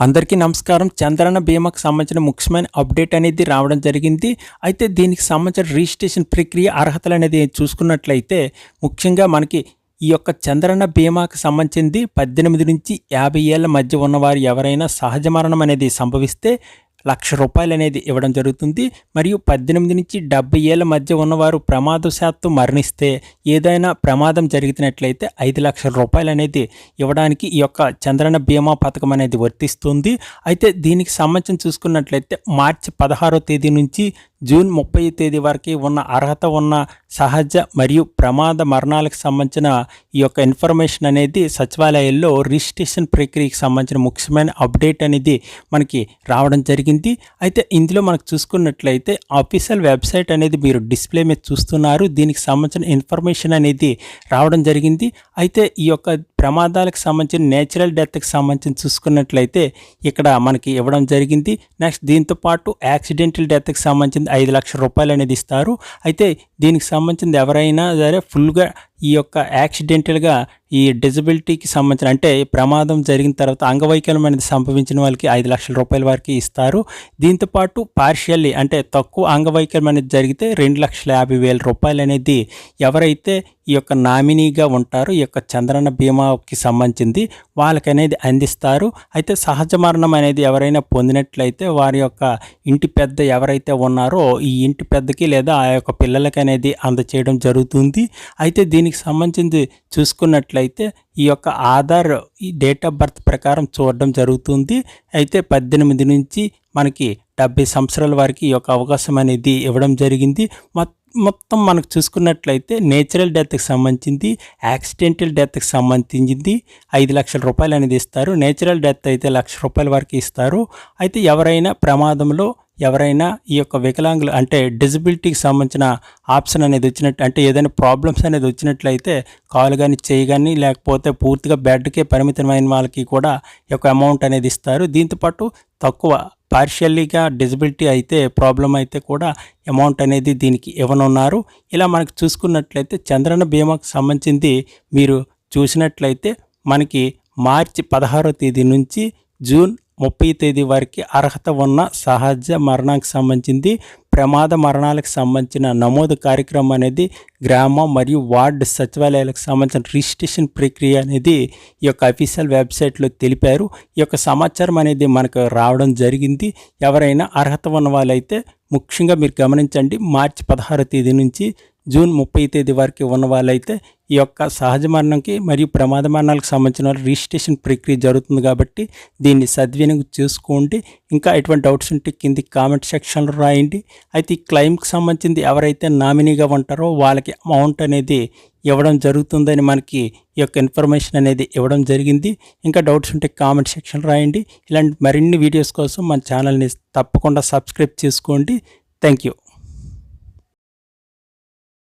అందరికీ నమస్కారం. చంద్రన్న బీమాకు సంబంధించిన ముఖ్యమైన అప్డేట్ అనేది రావడం జరిగింది. అయితే దీనికి సంబంధించిన రిజిస్ట్రేషన్ ప్రక్రియ అర్హతలు అనేది చూసుకున్నట్లయితే ముఖ్యంగా మనకి ఈ యొక్క చంద్రన్న బీమాకు సంబంధించింది పద్దెనిమిది నుంచి యాభై ఏళ్ళ మధ్య ఉన్నవారు ఎవరైనా సహజ మరణం అనేది సంభవిస్తే లక్ష రూపాయలు అనేది ఇవ్వడం జరుగుతుంది. మరియు పద్దెనిమిది నుంచి డెబ్బై ఏళ్ళ మధ్య ఉన్నవారు ప్రమాదశాత్తు మరణిస్తే ఏదైనా ప్రమాదం జరిగినట్లయితే ఐదు లక్షల రూపాయలు అనేది ఇవ్వడానికి ఈ యొక్క చంద్రన బీమా పథకం అనేది వర్తిస్తుంది. అయితే దీనికి సంబంధించి చూసుకున్నట్లయితే మార్చి పదహారో తేదీ నుంచి జూన్ ముప్పై తేదీ వరకు ఉన్న అర్హత ఉన్న సహజ మరియు ప్రమాద మరణాలకు సంబంధించిన ఈ యొక్క ఇన్ఫర్మేషన్ అనేది సచివాలయాల్లో రిజిస్ట్రేషన్ ప్రక్రియకి సంబంధించిన ముఖ్యమైన అప్డేట్ అనేది మనకి రావడం జరిగింది. అయితే ఇందులో మనకు చూసుకున్నట్లయితే ఆఫీషియల్ వెబ్సైట్ అనేది మీరు డిస్ప్లే మీద చూస్తున్నారు. దీనికి సంబంధించిన ఇన్ఫర్మేషన్ అనేది రావడం జరిగింది. అయితే ఈ యొక్క ప్రమాదాలకు సంబంధించిన నేచురల్ డెత్కి సంబంధించి చూసుకున్నట్లయితే ఇక్కడ మనకి ఇవ్వడం జరిగింది. నెక్స్ట్ దీంతో పాటు యాక్సిడెంటల్ డెత్కి సంబంధించిన ఐదు లక్షల రూపాయలు అనేది ఇస్తారు. అయితే దీనికి సంబంధించింది ఎవరైనా సరే ఫుల్గా ఈ యొక్క యాక్సిడెంటల్గా ఈ డిజబిలిటీకి సంబంధించిన అంటే ప్రమాదం జరిగిన తర్వాత అంగవైకల్యం అనేది సంభవించిన వాళ్ళకి ఐదు లక్షల రూపాయల వరకు ఇస్తారు. దీంతోపాటు పార్షియల్లీ అంటే తక్కువ అంగవైకల్యం అనేది జరిగితే రెండు లక్షల యాభై వేల రూపాయలు అనేది ఎవరైతే ఈ యొక్క నామినీగా ఉంటారో ఈ యొక్క చంద్రన బీమాకి సంబంధించింది వాళ్ళకి అనేది అందిస్తారు. అయితే సహజ మరణం అనేది ఎవరైనా పొందినట్లయితే వారి యొక్క ఇంటి పెద్ద ఎవరైతే ఉన్నారో ఈ ఇంటి పెద్దకి లేదా ఆ యొక్క పిల్లలకి అనేది అందచేయడం జరుగుతుంది. అయితే దీని దీనికి సంబంధించి చూసుకున్నట్లయితే ఈ యొక్క ఆధార్ ఈ డేట్ ఆఫ్ బర్త్ ప్రకారం చూడడం జరుగుతుంది. అయితే పద్దెనిమిది నుంచి మనకి డెబ్బై సంవత్సరాల వరకు ఈ యొక్క అవకాశం అనేది ఇవ్వడం జరిగింది. మొత్తం మనకు చూసుకున్నట్లయితే నేచురల్ డెత్కి సంబంధించింది యాక్సిడెంటల్ డెత్కి సంబంధించింది ఐదు లక్షల రూపాయలు అనేది ఇస్తారు. నేచురల్ డెత్ అయితే లక్ష రూపాయల వరకు ఇస్తారు. అయితే ఎవరైనా ప్రమాదంలో ఎవరైనా ఈ యొక్క వికలాంగులు అంటే డిజబిలిటీకి సంబంధించిన ఆప్షన్ అనేది వచ్చినట్టు అంటే ఏదైనా ప్రాబ్లమ్స్ అనేది వచ్చినట్లయితే కాలు కానీ చేయి కానీ లేకపోతే పూర్తిగా బెడ్కే పరిమితమైన వాళ్ళకి కూడా ఈ యొక్క అమౌంట్ అనేది ఇస్తారు. దీంతోపాటు తక్కువ పార్షియల్లీగా డిజబిలిటీ అయితే ప్రాబ్లం అయితే కూడా అమౌంట్ అనేది దీనికి ఇవ్వనున్నారు. ఇలా మనకు చూసుకున్నట్లయితే చంద్రన బీమాకు సంబంధించింది మీరు చూసినట్లయితే మనకి మార్చి పదహారో తేదీ నుంచి జూన్ ముప్పై తేదీ వరకు అర్హత ఉన్న సహజ మరణానికి సంబంధించింది ప్రమాద మరణాలకు సంబంధించిన నమోదు కార్యక్రమం అనేది గ్రామ మరియు వార్డు సచివాలయాలకు సంబంధించిన రిజిస్ట్రేషన్ ప్రక్రియ అనేది ఈ యొక్క అఫీషియల్ వెబ్సైట్లో తెలిపారు. ఈ యొక్క సమాచారం అనేది మనకు రావడం జరిగింది. ఎవరైనా అర్హత ఉన్న వాళ్ళైతే ముఖ్యంగా మీరు గమనించండి మార్చి పదహారో తేదీ నుంచి జూన్ ముప్పై తేదీ వరకు ఉన్న వాళ్ళైతే ఈ యొక్క సహజ మరణంకి మరియు ప్రమాద మరణాలకు సంబంధించిన రిజిస్ట్రేషన్ ప్రక్రియ జరుగుతుంది కాబట్టి దీన్ని సద్వినియోగం చేసుకోండి. ఇంకా ఎటువంటి డౌట్స్ ఉంటే కింది కామెంట్ సెక్షన్లో రాయండి. అయితే ఈ క్లెయిమ్కి సంబంధించింది ఎవరైతే నామినీగా ఉంటారో వాళ్ళకి అమౌంట్ అనేది ఇవ్వడం జరుగుతుందని మనకి ఈ యొక్క ఇన్ఫర్మేషన్ అనేది ఇవ్వడం జరిగింది. ఇంకా డౌట్స్ ఉంటే కామెంట్ సెక్షన్ రాయండి. ఇలాంటి మరిన్ని వీడియోస్ కోసం మన ఛానల్ని తప్పకుండా సబ్స్క్రైబ్ చేసుకోండి. Thank you.